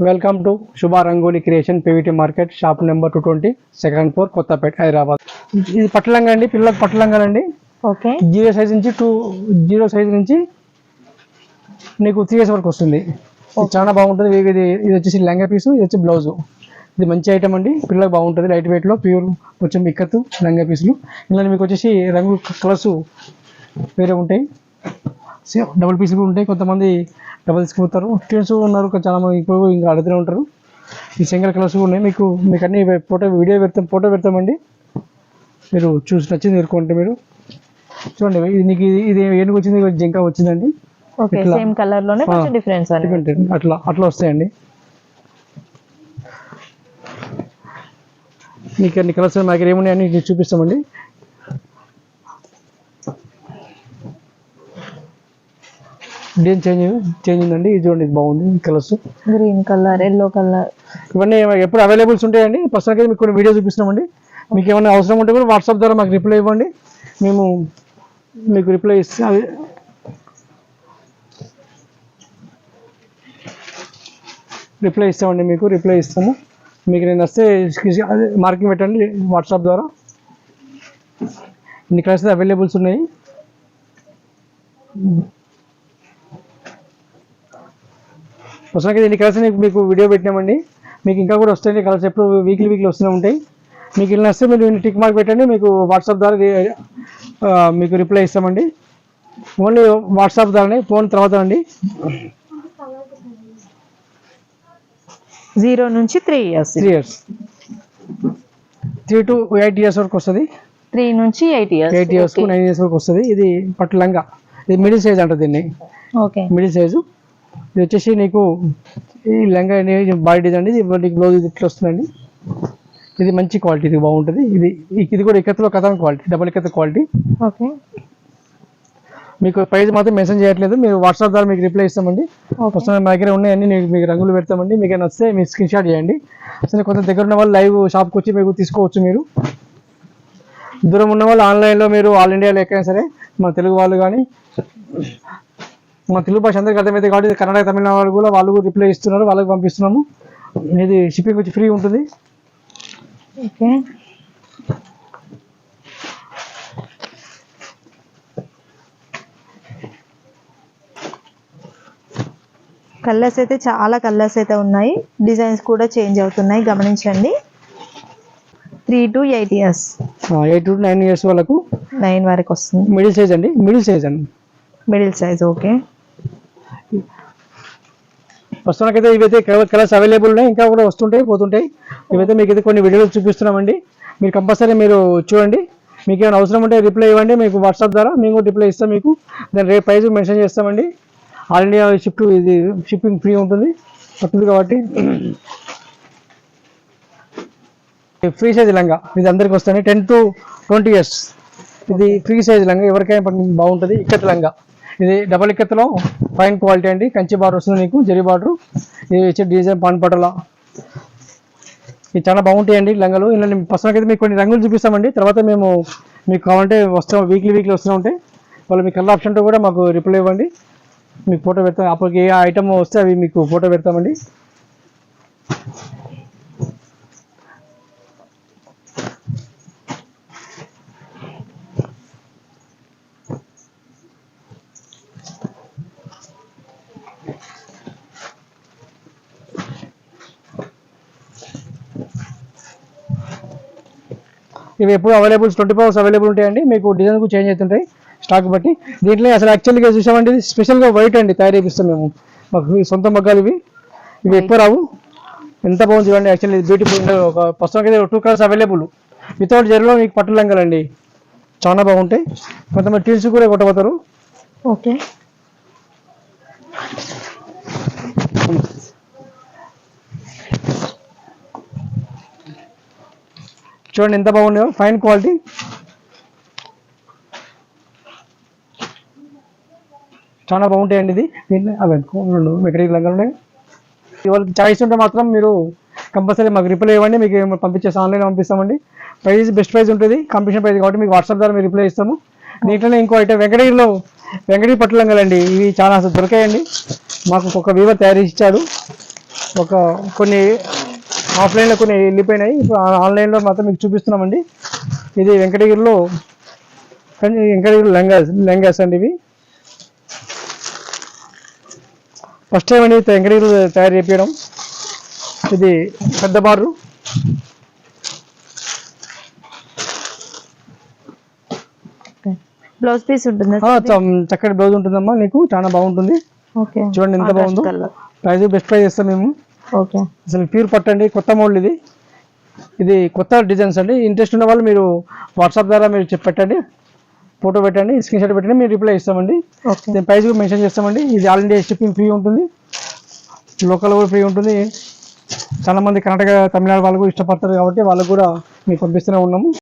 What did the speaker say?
Welcome to Shubha Rangoli creation PVT market shop number two twenty second floor Kothapet Hyderabad. ఇది పట్టలంగా అండి పిల్లలకు పట్టలంగా అండి. ఓకే. జీరో సైజ్ నుంచి టూ జీరో సైజ్ నుంచి నీకు త్రీ ఇయర్స్ వరకు వస్తుంది. చాలా బాగుంటుంది. ఇది ఇది వచ్చేసి లెంగా పీసు ఇది వచ్చి బ్లౌజ్. ఇది మంచి ఐటమ్ అండి. పిల్లలకు బాగుంటుంది. లైట్ వెయిట్లో ప్యూర్ కొంచెం ఇక్కత్తు లంగా పీసులు. ఇలా మీకు వచ్చేసి రంగు కలర్స్ వేరే ఉంటాయి. డబుల్ పీసులు కూడా ఉంటాయి కొంతమంది డబుల్ తీసుకుపోతారు. స్టూడెంట్స్ ఉన్నారు కొంచెం చాలా మంది ఇప్పుడు ఇంకా అడుగుతూనే ఉంటారు. ఈ సింగిల్ కలర్స్ కూడా ఉన్నాయి. మీకు మీకు అన్ని ఫోటో వీడియో పెడతాం ఫోటో పెడతామండి. మీరు చూసి నచ్చింది ఎదుర్కొంటే మీరు. చూడండి ఇది నీకు ఇది ఇది ఏనుగు వచ్చింది? జింక వచ్చిందండి. సేమ్ కలర్లోనే. డిఫరెన్స్ అట్లా అట్లా వస్తాయండి. మీకు అన్ని కలర్స్ మా దగ్గర ఏమున్నాయని మీకు చూపిస్తామండి. డిజైన్ చేంజ్ చేంజ్ ఉందండి. ఇది చూడండి ఇది బాగుంది. Colours green colour yellow colour ఇవన్నీ ఎప్పుడు అవైలబుల్స్ ఉంటాయండి. ప్రస్తుతానికి మీకు కొన్ని వీడియో చూపిస్తున్నామండి. మీకు ఏమైనా అవసరం ఉంటే కూడా వాట్సాప్ ద్వారా మాకు రిప్లై ఇవ్వండి. మేము మీకు రిప్లై ఇస్తే అవి రిప్లై ఇస్తామండి మీకు రిప్లై ఇస్తాము. మీకు నేను వస్తే మార్కింగ్ పెట్టండి వాట్సాప్ ద్వారా. ఇన్ని కలర్స్ అవైలబుల్స్ ఉన్నాయి. ప్రస్తుతానికి ఎన్ని కలర్స్ మీకు వీడియో పెట్టినామండి. మీకు ఇంకా కూడా వస్తాయి కలర్స్ ఎప్పుడు వీక్లీ వీక్లీ వస్తూనే ఉంటాయి. మీకు ఇలా వస్తే మీరు టిక్ మార్క్ పెట్టండి మీకు వాట్సాప్ ద్వారా మీకు రిప్లై ఇస్తామండి. ఓన్లీ వాట్సాప్ ద్వారానే ఫోన్ తర్వాత అండి. జీరో నుంచి three years three years three to eight years వరకు వస్తుంది. త్రీ నుంచి eight years eight years nine years వరకు వస్తుంది. ఇది పట్టు లంగా. ఇది మిడిల్ సైజ్ అంటారు దీన్ని. ఓకే మిడిల్ సైజు ఇది వచ్చేసి నీకు ఈ లెంగా బాడీ డిజైన్ అండి ఇది నీకు బ్లౌజ్ ఇది ఇట్లా వస్తుందండి. ఇది మంచి క్వాలిటీ ఇది బాగుంటుంది. ఇది ఇది కూడా ఇక్కత్తులో కథం quality double ikat quality okay. మీకు ప్రైస్ మాత్రం మెన్షన్ చేయట్లేదు. మీరు వాట్సాప్ ద్వారా మీకు రిప్లై ఇస్తామండి. ప్రస్తుతం మా దగ్గర ఉన్నాయన్నీ మీకు మీకు రంగులు పెడతామండి. మీకు వస్తే మీరు స్క్రీన్ షాట్ చేయండి. అసలు కొంత దగ్గర ఉన్న వాళ్ళు లైవ్ షాప్కి వచ్చి మీకు తీసుకోవచ్చు మీరు. దూరం ఉన్న వాళ్ళు ఆన్లైన్లో మీరు ఆల్ ఇండియాలో ఎక్కడైనా సరే మన తెలుగు వాళ్ళు కానీ మన తెలుగు భాష అందరికీ అర్థమైతే కాబట్టి కన్నడ తమిళ వాళ్ళు కూడా వాళ్ళు కూడా రిప్లై ఇస్తున్నారు వాళ్ళకి పంపిస్తున్నాము. ఇది షిప్పింగ్ వచ్చి ఫ్రీ ఉంటుంది. ఓకే. కలర్స్ అయితే చాలా కలర్స్ అయితే ఉన్నాయి. డిజైన్స్ కూడా చేంజ్ అవుతున్నాయి. గమనించండి. Three to eight years eight to nine years వాళ్ళకు నైన్ వరకు వస్తుంది. మిడిల్ సైజ్ అండి. మిడిల్ సైజ్ అండి. మిడిల్ సైజ్ ఓకే ప్రస్తుతానికైతే ఇవైతే కలర్స్ అవైలబుల్ ఉన్నాయి. ఇంకా కూడా వస్తుంటాయి పోతుంటాయి. ఇవైతే మీకు అయితే కొన్ని వీడియోలు చూపిస్తున్నామండి. మీరు కంపల్సరీ మీరు చూడండి. మీకు ఏమైనా అవసరం ఉంటే రిప్లై ఇవ్వండి. మీకు వాట్సాప్ ద్వారా మేము కూడా రిప్లై ఇస్తాం మీకు. దాని రేపు ప్రైస్ మెన్షన్ చేస్తామండి. ఆల్ ఇండియా షిఫ్ట్ ఇది షిప్పింగ్ ఫ్రీ ఉంటుంది. పడుతుంది కాబట్టి. ఫ్రీ సైజ్ లంగా. ఇది అందరికి వస్తుంది. Ten to twenty years. ఇది ఫ్రీ సైజ్ లంగా. ఎవరికైనా బాగుంటుంది. ఇక్కడ లంగా. ఇది డబల్ ఇక్కత్లో ఫైన్ క్వాలిటీ అండి. కంచి బార్డర్ వస్తుంది మీకు జరి బార్డర్. ఇది వచ్చి డిజైన్ పాన్ పటల. ఇది చాలా బాగుంటాయండి లంగాలు. ఇలా నేను ప్రస్తుతానికి అయితే మీకు కొన్ని రంగులు చూపిస్తామండి. తర్వాత మేము మీకు కావాలంటే వస్తాం వీక్లీ వీక్లీ వస్తూ ఉంటే వాళ్ళు మీకు కలర్ ఆప్షన్తో కూడా మాకు రిప్లై ఇవ్వండి. మీకు ఫోటో పెడతాం. అప్పటికి ఏ ఐటమ్ వస్తే అవి మీకు ఫోటో పెడతామండి. ఇవి ఎప్పుడు available twenty four hours available ఉంటాయండి. మీకు డిజైన్ కూడా చేంజ్ అవుతుంటాయి స్టాక్ బట్టి. దీంట్లో అసలు యాక్చువల్గా చూసామంటే స్పెషల్గా వైట్ అండి తయారు చేపిస్తాం మేము. మాకు సొంత మగ్గాలు ఇవి. ఇవి ఎక్కువ రావు. ఎంత బాగుంది చూడండి యాక్చువల్లీ బ్యూటిఫుల్ ఒక ప్రస్తుతానికి అయితే టూ కలర్స్ అవైలబుల్ వితౌట్ జెర్లో మీకు పట్టు లంగాలండి. చాలా బాగుంటాయి. కొంతమంది టీల్స్ కూడా కొట్టబోతారు. ఓకే చూడండి ఎంత బాగున్నాయో. ఫైన్ క్వాలిటీ చాలా బాగుంటాయండి ఇది. దీన్ని అవి రెండు మెకడిక్ లంగాలు ఉన్నాయి. వాళ్ళకి చాయిస్ ఉంటే మాత్రం మీరు కంపల్సరీ మాకు రిప్లై ఇవ్వండి. మీకు పంపించేసి ఆన్లైన్ పంపిస్తామండి. ప్రైస్ బెస్ట్ ప్రైస్ ఉంటుంది. కాంపిటీషన్ ప్రైస్ కాబట్టి మీకు వాట్సాప్ ద్వారా మీరు రిప్లై ఇస్తాము. దీంట్లోనే ఇంకో ఐటమ్ వెంకటగిరిలో వెంకటగిరి పట్టు లంగాలండి ఇవి చాలా అసలు దొరికాయండి. మాకు ఒక వీవర్ తయారు ఇచ్చాడు. ఒక కొన్ని ఆఫ్లైన్లో కొన్ని వెళ్ళిపోయినాయి. ఇప్పుడు ఆన్లైన్లో మాత్రం మీకు చూపిస్తున్నామండి. ఇది వెంకటగిరిలో వెంకటగిరి లెంగాస్ లెంగాస్ అండి ఇవి. ఫస్ట్ టైం అండి వెంకటగిరి తయారు చేపించడం. ఇది పెద్ద బారు బ్లౌజ్ పీస్ ఉంటుందా చక్కటి బ్లౌజ్ ఉంటుందమ్మా నీకు. చాలా బాగుంటుంది. చూడండి ఎంత బాగుందో. ప్రైస్ బెస్ట్ ప్రైస్ ఇస్తాం మేము. అసలు ప్యూర్ పట్టండి కొత్త మోడల్ ఇది. ఇది కొత్త డిజైన్స్ అండి. ఇంట్రెస్ట్ ఉన్న వాళ్ళు మీరు వాట్సాప్ ద్వారా మీరు పెట్టండి. ఫోటో పెట్టండి స్క్రీన్ షాట్ పెట్టండి మీరు రిప్లై ఇస్తామండి. ఓకే. దీని ప్రైస్ కూడా మెన్షన్ చేస్తామండి. ఇది ఆల్ ఇండియా షిప్పింగ్ ఫ్రీ ఉంటుంది. లోకల్ కూడా ఫ్రీ ఉంటుంది. చాలా మంది కర్ణాటక తమిళనాడు వాళ్ళు కూడా ఇష్టపడతారు కాబట్టి వాళ్ళకు కూడా మీకు పంపిస్తూనే ఉన్నాము.